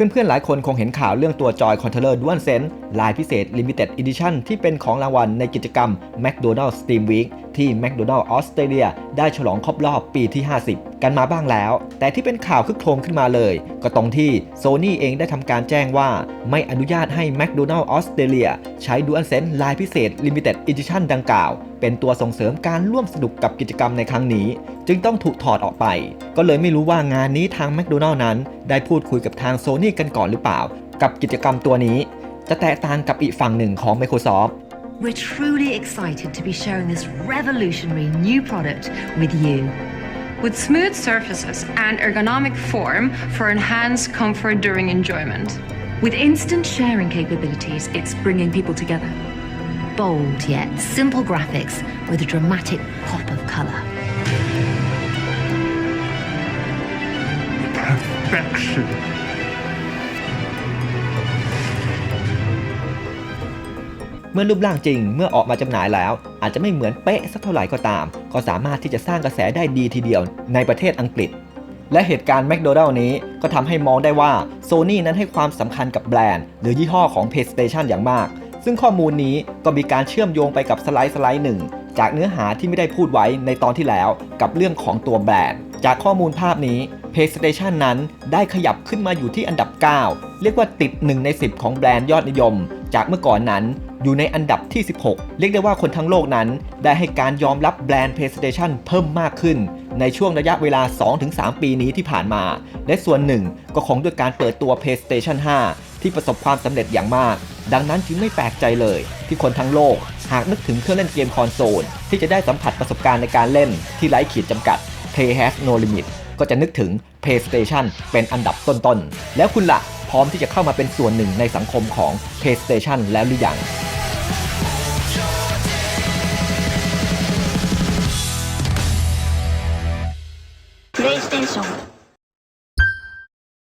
เพื่อนๆ หลายคนคงเห็นข่าวเรื่องตัวจอยคอนโทรลเลอร์ด้วนเซนลายพิเศษ Limited Edition ที่เป็นของรางวัลในกิจกรรม McDonald's Steam Week ที่ McDonald's ออสเตรเลียได้ฉลองครบรอบปีที่ 50 กันมาบ้างแล้ว แต่ที่เป็นข่าวคึกโครมขึ้นมาเลย ก็ตรงที่ Sony เองได้ทำการแจ้งว่า ไม่อนุญาตให้ McDonald's ออสเตรเลียใช้ DualSense ลายพิเศษ Limited Edition ดังกล่าว เป็นตัวส่งเสริมการร่วมสนุกกับกิจกรรมในครั้งนี้ จึงต้องถูกถอดออกไป ก็เลยไม่รู้ว่างานนี้ทาง McDonald นั้น ได้พูดคุยกับทาง Sony กันก่อนหรือเปล่า กับกิจกรรมตัวนี้ จะแตกต่างกับอีกฝั่งหนึ่งของ Microsoft We're truly excited to be sharing this revolutionary new product with you. With smooth surfaces and ergonomic form for enhanced comfort during enjoyment. With instant sharing capabilities, it's bringing people together. Bold yet simple graphics with a dramatic pop of colour. Perfection. เมื่อรูปร่างจริงเมื่อออกมาจำหน่ายแล้ว อาจจะไม่เหมือนเป๊ะสักเท่าไหร่ก็ตาม ก็สามารถที่จะสร้างกระแสได้ดีทีเดียวในประเทศอังกฤษ และเหตุการณ์แมคโดนัลล์นี้ก็ทำให้มองได้ว่า Sony นั้นให้ความสำคัญกับแบรนด์ หรือยี่ห้อของ PlayStation อย่างมาก ซึ่งข้อมูลนี้ก็มีการเชื่อมโยงไปกับสไลด์สไลด์หนึ่งจากเนื้อหาที่ไม่ได้พูดไว้ในตอนที่แล้วกับเรื่องของตัวแบรนด์ จากข้อมูลภาพนี้ PlayStation นั้นได้ขยับขึ้นมาอยู่ที่อันดับ 9 เรียกว่าติด 1 ใน 10 ของแบรนด์ยอดนิยม จากเมื่อก่อนนั้น อยู่ในอันดับที่ 16 เรียกได้ว่าคนทั้งโลกนั้น ได้ให้การยอมรับแบรนด์ PlayStation เพิ่มมากขึ้น ในช่วงระยะเวลา 2-3 ปีนี้ที่ผ่านมา และส่วนหนึ่งก็คงด้วยการเปิดตัว PlayStation 5 ที่ประสบความสำเร็จอย่างมาก ดังนั้นจึงไม่แปลกใจเลย ที่คนทั้งโลก หากนึกถึงเครื่องเล่นเกมคอนโซลที่จะได้สัมผัสประสบการณ์ในการเล่นที่ไร้ขีดจำกัด Play has no limit ก็จะนึกถึง PlayStation เป็นอันดับต้นๆ แล้วคุณละ่ะพร้อมที่จะเข้ามาเป็นส่วนหนึ่งในสังคมของ PlayStation แล้วหรือยัง Station.